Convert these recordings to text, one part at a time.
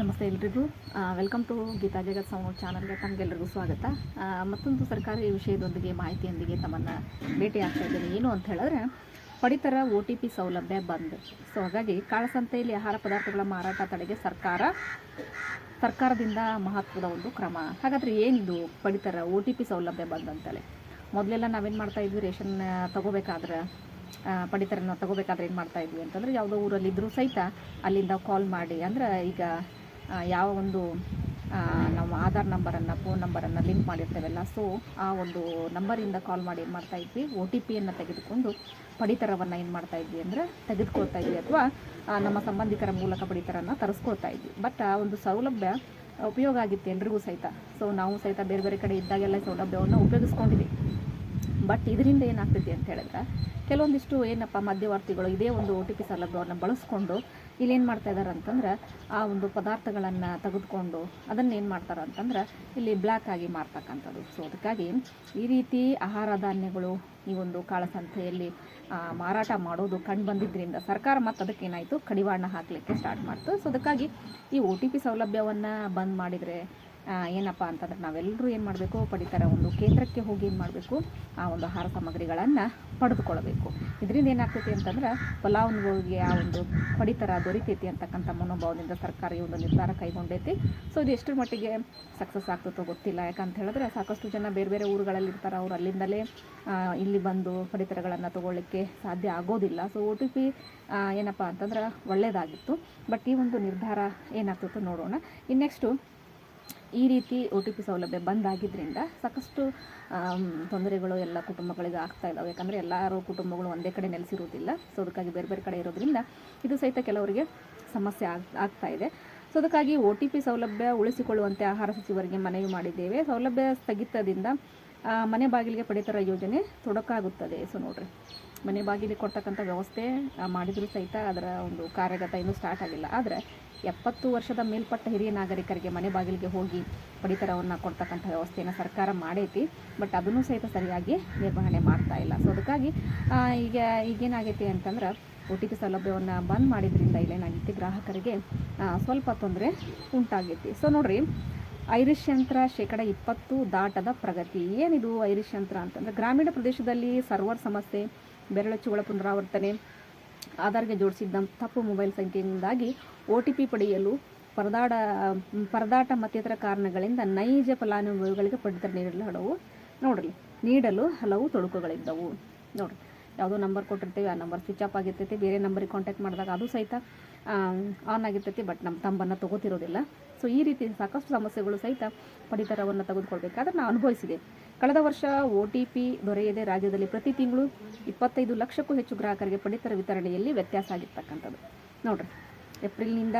ನಮಸ್ತೆ ಎಲ್ರಿಗೂ. Welcome to Geetha ಜಗತ್ ಸಮೂಹ ಚಾನಲ್ಗೆ ತಮಗೆಲ್ಲರಿಗೂ ಸ್ವಾಗತ. ಮತ್ತೊಂದು ಸರ್ಕಾರಿ ವಿಷಯದೊಂದಿಗೆ ಮಾಹಿತಿಯೊಂದಿಗೆ ತಮ್ಮನ್ನು ಭೇಟಿ ಆಗ್ತಾ ಇದ್ದೀನಿ. ಏನು ಅಂತ ಹೇಳಿದ್ರೆ, ಪಡಿತರ ಒ ಟಿ ಪಿ ಸೌಲಭ್ಯ ಬಂದ್. ಸೊ ಹಾಗಾಗಿ ಕಾಳಸಂತೆಯಲ್ಲಿ ಆಹಾರ ಪದಾರ್ಥಗಳ ಮಾರಾಟ ತಡೆಗೆ ಸರ್ಕಾರ, ಸರ್ಕಾರದಿಂದ ಮಹತ್ವದ ಒಂದು ಕ್ರಮ. ಹಾಗಾದರೆ ಏನಿದು ಪಡಿತರ ಒ ಟಿ ಪಿ ಸೌಲಭ್ಯ ಬಂದ್ ಅಂತಲೇ ಮೊದಲೆಲ್ಲ ನಾವೇನು ಮಾಡ್ತಾ ಇದ್ವಿ? ರೇಷನ್ ತಗೋಬೇಕಾದ್ರೆ ಪಡಿತರನ್ನು ಪಡಿತರನ ತಗೋಬೇಕಾದ್ರೆ ಏನು ಮಾಡ್ತಾ ಇದ್ವಿ ಅಂತಂದರೆ, ಯಾವುದೋ ಊರಲ್ಲಿ ಇದ್ದರೂ ಸಹಿತ ಅಲ್ಲಿಂದ ಕಾಲ್ ಮಾಡಿ. ಅಂದ್ರೆ ಈಗ ಯಾವ ಒಂದು ನಾವು ಆಧಾರ್ ನಂಬರನ್ನು, ಫೋನ್ ನಂಬರನ್ನು ಲಿಂಕ್ ಮಾಡಿರ್ತೇವಲ್ಲ, ಸೊ ಆ ಒಂದು ನಂಬರಿಂದ ಕಾಲ್ ಮಾಡಿ ಏನು ಮಾಡ್ತಾ ಇದ್ವಿ? ಒ ಟಿ ಪಿಯನ್ನು ತೆಗೆದುಕೊಂಡು ಪಡಿತರವನ್ನು ಏನು ಮಾಡ್ತಾ ಇದ್ವಿ ಅಂದರೆ ತೆಗೆದುಕೊಳ್ತಾ ಇದ್ವಿ ಅಥವಾ ನಮ್ಮ ಸಂಬಂಧಿಕರ ಮೂಲಕ ಪಡಿತರನ್ನು ತರಿಸ್ಕೊಳ್ತಾ ಇದ್ವಿ. ಬಟ್ ಆ ಒಂದು ಸೌಲಭ್ಯ ಉಪಯೋಗ ಆಗಿತ್ತು ಎಲ್ರಿಗೂ ಸಹಿತ. ಸೊ ನಾವು ಸಹಿತ ಬೇರೆ ಬೇರೆ ಕಡೆ ಇದ್ದಾಗೆಲ್ಲ ಸೌಲಭ್ಯವನ್ನು ಉಪಯೋಗಿಸ್ಕೊಂಡಿದ್ದೀವಿ ಬಟ್ ಇದರಿಂದ ಏನಾಗ್ತೈತಿ ಅಂತ ಹೇಳಿದ್ರೆ, ಕೆಲವೊಂದಿಷ್ಟು ಏನಪ್ಪ ಮಧ್ಯವರ್ತಿಗಳು ಇದೇ ಒಂದು ಒ ಟಿ ಪಿ ಸೌಲಭ್ಯವನ್ನು ಬಳಸ್ಕೊಂಡು ಇಲ್ಲೇನು ಮಾಡ್ತಾ ಇದ್ದಾರೆ ಅಂತಂದ್ರೆ, ಆ ಒಂದು ಪದಾರ್ಥಗಳನ್ನು ತೆಗೆದುಕೊಂಡು ಅದನ್ನು ಏನು ಮಾಡ್ತಾರೆ ಅಂತಂದ್ರೆ, ಇಲ್ಲಿ ಬ್ಲ್ಯಾಕ್ ಆಗಿ ಮಾರ್ತಕ್ಕಂಥದ್ದು. ಸೊ ಅದಕ್ಕಾಗಿ ಈ ರೀತಿ ಆಹಾರ ಧಾನ್ಯಗಳು ಈ ಒಂದು ಕಾಳಸಂತೆಯಲ್ಲಿ ಮಾರಾಟ ಮಾಡೋದು ಕಂಡು ಬಂದಿದ್ದರಿಂದ ಸರ್ಕಾರ ಮತ್ತು ಅದಕ್ಕೇನಾಯಿತು ಕಡಿವಾಣ ಹಾಕಲಿಕ್ಕೆ ಸ್ಟಾರ್ಟ್ ಮಾಡ್ತು. ಸೊ ಅದಕ್ಕಾಗಿ ಈ ಒ ಟಿ ಪಿ ಸೌಲಭ್ಯವನ್ನು ಬಂದ್ ಮಾಡಿದರೆ ಏನಪ್ಪ ಅಂತಂದ್ರೆ ನಾವೆಲ್ಲರೂ ಏನು ಮಾಡಬೇಕು, ಪಡಿತರ ಒಂದು ಕೇಂದ್ರಕ್ಕೆ ಹೋಗಿ ಏನು ಮಾಡಬೇಕು, ಆ ಒಂದು ಆಹಾರ ಸಾಮಗ್ರಿಗಳನ್ನು ಪಡೆದುಕೊಳ್ಬೇಕು ಇದರಿಂದ ಏನಾಗ್ತೈತಿ ಅಂತಂದ್ರೆ ಫಲಾನುಭವಿಗೆ ಆ ಒಂದು ಪಡಿತರ ದೊರಿತೈತಿ ಅಂತಕ್ಕಂಥ ಮನೋಭಾವದಿಂದ ಸರ್ಕಾರ ಈ ಒಂದು ನಿರ್ಧಾರ ಕೈಗೊಂಡೈತಿ. ಸೊ ಇದು ಎಷ್ಟರ ಮಟ್ಟಿಗೆ ಸಕ್ಸಸ್ ಆಗ್ತದೋ ಗೊತ್ತಿಲ್ಲ. ಯಾಕಂತ ಹೇಳಿದ್ರೆ ಸಾಕಷ್ಟು ಜನ ಬೇರೆ ಬೇರೆ ಊರುಗಳಲ್ಲಿ ಇರ್ತಾರೆ ಅವ್ರು ಅಲ್ಲಿಂದಲೇ ಇಲ್ಲಿ ಬಂದು ಪಡಿತರಗಳನ್ನು ತಗೊಳ್ಳಿಕ್ಕೆ ಸಾಧ್ಯ ಆಗೋದಿಲ್ಲ. ಸೊ ಒ ಟಿ ಪಿ ಏನಪ್ಪ ಅಂತಂದ್ರೆ ಒಳ್ಳೆಯದಾಗಿತ್ತು ಬಟ್ ಈ ಒಂದು ನಿರ್ಧಾರ ಏನಾಗ್ತಿತ್ತು ನೋಡೋಣ. ಇನ್ನು ನೆಕ್ಸ್ಟು ಈ ರೀತಿ ಒ ಟಿ ಪಿ ಸೌಲಭ್ಯ ಬಂದಾಗಿದ್ದರಿಂದ ಸಾಕಷ್ಟು ತೊಂದರೆಗಳು ಎಲ್ಲ ಕುಟುಂಬಗಳಿಗೆ ಆಗ್ತಾ ಇದ್ದಾವೆ ಯಾಕಂದರೆ ಎಲ್ಲರೂ ಕುಟುಂಬಗಳು ಒಂದೇ ಕಡೆ ನೆಲೆಸಿರುವುದಿಲ್ಲ. ಸೊ ಅದಕ್ಕಾಗಿ ಬೇರೆ ಬೇರೆ ಕಡೆ ಇರೋದ್ರಿಂದ ಇದು ಸಹಿತ ಕೆಲವರಿಗೆ ಸಮಸ್ಯೆ ಆಗ್, ಆಗ್ತಾ ಇದೆ. ಸೊ ಅದಕ್ಕಾಗಿ ಒ ಟಿ ಪಿ ಸೌಲಭ್ಯ ಉಳಿಸಿಕೊಳ್ಳುವಂತೆ ಆಹಾರ ಸಚಿವರಿಗೆ ಮನವಿ ಮಾಡಿದ್ದೇವೆ. ಸೌಲಭ್ಯ ಸ್ಥಗಿತದಿಂದ ಮನೆ ಬಾಗಿಲಿಗೆ ಪಡಿತರ ಯೋಜನೆ ತೊಡಕಾಗುತ್ತದೆ. ಸೊ ನೋಡ್ರಿ. ಮನೆ ಬಾಗಿಲಿಗೆ ಕೊಡ್ತಕ್ಕಂಥ ವ್ಯವಸ್ಥೆ ಮಾಡಿದರೂ ಸಹಿತ ಅದರ ಒಂದು ಕಾರ್ಯಗತ ಇನ್ನೂ ಸ್ಟಾರ್ಟ್ ಆಗಿಲ್ಲ. ಆದರೆ ಎಪ್ಪತ್ತು ವರ್ಷದ ಮೇಲ್ಪಟ್ಟ ಹಿರಿಯ ನಾಗರಿಕರಿಗೆ ಮನೆ ಬಾಗಿಲಿಗೆ ಹೋಗಿ ಪಡಿತರವನ್ನು ಕೊಡ್ತಕ್ಕಂಥ ವ್ಯವಸ್ಥೆಯನ್ನು ಸರ್ಕಾರ ಮಾಡೈತಿ. ಬಟ್ ಅದನ್ನು ಸಹಿತ ಸರಿಯಾಗಿ ನಿರ್ವಹಣೆ ಮಾಡ್ತಾ ಇಲ್ಲ. ಸೊ ಅದಕ್ಕಾಗಿ ಈಗ ಈಗೇನಾಗೈತಿ ಅಂತಂದ್ರೆ ಒ ಟಿ ಪಿ ಸೌಲಭ್ಯವನ್ನು ಬಂದ್ ಮಾಡಿದ್ರಿಂದ ಇಲ್ಲೇನಾಗೈತಿ, ಗ್ರಾಹಕರಿಗೆ ಸ್ವಲ್ಪ ತೊಂದರೆ ಉಂಟಾಗೈತಿ. ಸೊ ನೋಡ್ರಿ ಐರಿಷ್ ಯಂತ್ರ ಶೇಕಡ ಇಪ್ಪತ್ತು ದಾಟದ ಪ್ರಗತಿ. ಏನಿದು ಐರಿಷ್ ಯಂತ್ರ ಅಂತಂದ್ರೆ ಗ್ರಾಮೀಣ ಪ್ರದೇಶದಲ್ಲಿ ಸರ್ವರ್ ಸಮಸ್ಯೆ ಬೆರಳಚ್ಚುಗಳ ಪುನರಾವರ್ತನೆ, ಆಧಾರ್ಗೆ ಜೋಡಿಸಿದ್ದ ತಪ್ಪು ಮೊಬೈಲ್ ಸಂಖ್ಯೆಯಿಂದಾಗಿ ಒ ಟಿ ಪಿ ಪಡೆಯಲು ಪರದಾಡ, ಪರದಾಟ ಮತ್ತಿತರ ಕಾರಣಗಳಿಂದ ನೈಜ ಫಲಾನುಭವಿಗಳಿಗೆ ಪಡಿತರ ನೀಡಲು ಹಲವು ನೋಡ್ರಿ. ನೀಡಲು ಹಲವು ತೊಡಕುಗಳಿದ್ದವು. ನೋಡ್ರಿ. ಯಾವುದೋ ನಂಬರ್ ಕೊಟ್ಟಿರ್ತೀವಿ, ಆ ನಂಬರ್ ಸ್ವಿಚ್ ಆಫ್ ಆಗಿರ್ತೈತಿ, ಬೇರೆ ನಂಬರಿಗೆ ಕಾಂಟ್ಯಾಕ್ಟ್ ಮಾಡಿದಾಗ ಅದು ಸಹಿತ ಆನ್ ಆಗಿರ್ತೈತಿ ಬಟ್ ನಮ್ಮ ತಂಬನ್ನು ತಗೋತಿರೋದಿಲ್ಲ. ಸೊ ಈ ರೀತಿ ಸಾಕಷ್ಟು ಸಮಸ್ಯೆಗಳು ಸಹಿತ ಪಡಿತರವನ್ನು ತೆಗೆದುಕೊಳ್ಬೇಕಾದ್ರೆ ನಾನು ಅನುಭವಿಸಿದೆ. ಕಳೆದ ವರ್ಷ ಒ ಟಿ ಪಿ ದೊರೆಯದೆ ರಾಜ್ಯದಲ್ಲಿ ಪ್ರತಿ ತಿಂಗಳು ಇಪ್ಪತ್ತೈದು ಲಕ್ಷಕ್ಕೂ ಹೆಚ್ಚು ಗ್ರಾಹಕರಿಗೆ ಪಡಿತರ ವಿತರಣೆಯಲ್ಲಿ ವ್ಯತ್ಯಾಸ ಆಗಿರ್ತಕ್ಕಂಥದ್ದು. ನೋಡ್ರಿ, ಏಪ್ರಿಲ್ನಿಂದ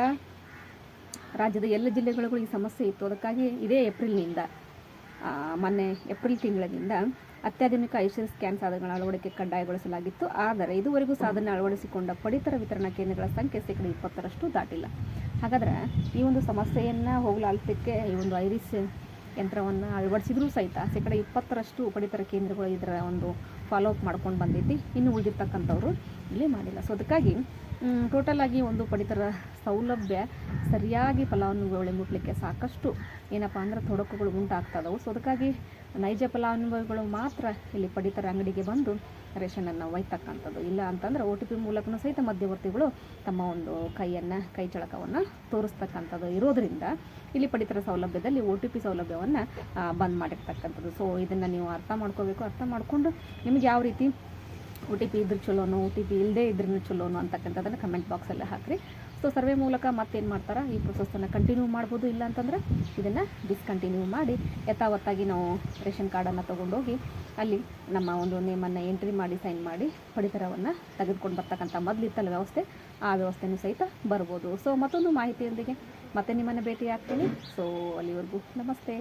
ರಾಜ್ಯದ ಎಲ್ಲ ಜಿಲ್ಲೆಗಳಿಗೂ ಈ ಸಮಸ್ಯೆ ಇತ್ತು. ಅದಕ್ಕಾಗಿ ಇದೇ ಏಪ್ರಿಲ್ನಿಂದ ಮೊನ್ನೆ ಏಪ್ರಿಲ್ ತಿಂಗಳಿಂದ ಅತ್ಯಾಧುನಿಕ ಐಶರ್ ಸ್ಕ್ಯಾನ್ ಸಾಧನಗಳ ಅಳವಡಿಕೆ ಕಡ್ಡಾಯಗೊಳಿಸಲಾಗಿತ್ತು. ಆದರೆ ಇದುವರೆಗೂ ಸಾಧನೆ ಅಳವಡಿಸಿಕೊಂಡ ಪಡಿತರ ವಿತರಣಾ ಕೇಂದ್ರಗಳ ಸಂಖ್ಯೆ ಶೇಕಡ ಇಪ್ಪತ್ತರಷ್ಟು ದಾಟಿಲ್ಲ. ಹಾಗಾದ್ರೆ ಈ ಒಂದು ಸಮಸ್ಯೆಯನ್ನು ಹೋಗಲಾಡಿಸಲಿಕ್ಕೆ ಈ ಒಂದು ಐರಿಸ್ ಯಂತ್ರವನ್ನು ಅಳವಡಿಸಿದರೂ ಸಹಿತ ಶೇಕಡ ಇಪ್ಪತ್ತರಷ್ಟು ಪಡಿತರ ಕೇಂದ್ರಗಳು ಇದರ ಒಂದು ಫಾಲೋಅಪ್ ಮಾಡ್ಕೊಂಡು ಬಂದೈತಿ ಇನ್ನು ಉಳಿದಿರ್ತಕ್ಕಂಥವ್ರು ಇಲ್ಲಿ ಮಾಡಿಲ್ಲ. ಸೊ ಅದಕ್ಕಾಗಿ ಟೋಟಲ್ ಆಗಿ ಒಂದು ಪಡಿತರ ಸೌಲಭ್ಯ ಸರಿಯಾಗಿ ಫಲಾನುಭವಿಗಳಿಗೆ ಮುಟ್ಲಿಕ್ಕೆ ಸಾಕಷ್ಟು ಏನಪ್ಪ ಅಂದ್ರೆ ತೊಡಕುಗಳು ಉಂಟಾಗ್ತದವು. ಸೊ ಅದಕ್ಕಾಗಿ ನೈಜ ಫಲಾನುಭವಿಗಳು ಮಾತ್ರ ಇಲ್ಲಿ ಪಡಿತರ ಅಂಗಡಿಗೆ ಬಂದು ರೇಷನನ್ನು ಒಯ್ತಕ್ಕಂಥದ್ದು. ಇಲ್ಲ ಅಂತಂದ್ರೆ ಒ ಟಿ ಪಿ ಮೂಲಕನೂ ಸಹಿತ ಮಧ್ಯವರ್ತಿಗಳು ತಮ್ಮ ಒಂದು ಕೈಯನ್ನು, ಕೈ ಚಳಕವನ್ನು ತೋರಿಸ್ತಕ್ಕಂಥದ್ದು ಇರೋದರಿಂದ ಇಲ್ಲಿ ಪಡಿತರ ಸೌಲಭ್ಯದಲ್ಲಿ ಒ ಟಿ ಪಿ ಸೌಲಭ್ಯವನ್ನು ಬಂದ್ ಮಾಡಿರ್ತಕ್ಕಂಥದ್ದು. ಸೊ ಇದನ್ನು ನೀವು ಅರ್ಥ ಮಾಡ್ಕೋಬೇಕು. ಅರ್ಥ ಮಾಡಿಕೊಂಡು ನಿಮ್ಗೆ ಯಾವ ರೀತಿ ಒ ಟಿ ಪಿ ಇದ್ರೆ ಚಲೋನು ಒ ಟಿ ಪಿ ಇಲ್ಲದೆ ಇದ್ರೂ ಚಲೋನು ಅಂತಕ್ಕಂಥದ್ದನ್ನು ಕಮೆಂಟ್ ಬಾಕ್ಸಲ್ಲೇ ಹಾಕಿರಿ. ಸೊ ಸರ್ವೆ ಮೂಲಕ ಮತ್ತೇನು ಮಾಡ್ತಾರೆ? ಈ ಪ್ರೊಸೆಸನ್ನು ಕಂಟಿನ್ಯೂ ಮಾಡ್ಬೋದು ಇಲ್ಲ ಅಂತಂದ್ರೆ ಇದನ್ನು ಡಿಸ್ಕಂಟಿನ್ಯೂ ಮಾಡಿ ಯಥಾವತ್ತಾಗಿ ನಾವು ರೇಷನ್ ಕಾರ್ಡನ್ನು ತೊಗೊಂಡೋಗಿ ಅಲ್ಲಿ ನಮ್ಮ ಒಂದು ನೇಮನ್ನು ಎಂಟ್ರಿ ಮಾಡಿ ಸೈನ್ ಮಾಡಿ ಪಡಿತರವನ್ನು ತೆಗೆದುಕೊಂಡು ಬರ್ತಕ್ಕಂಥ ಮೊದಲಿತ್ತಲ್ಲ ವ್ಯವಸ್ಥೆ, ಆ ವ್ಯವಸ್ಥೆನೂ ಸಹಿತ ಬರ್ಬೋದು. ಸೊ ಮತ್ತೊಂದು ಮಾಹಿತಿಯೊಂದಿಗೆ ಮತ್ತೆ ನಿಮ್ಮನ್ನು ಭೇಟಿ ಆಗ್ತೀನಿ ಸೊ ಅಲ್ಲಿವರೆಗೂ ನಮಸ್ತೆ.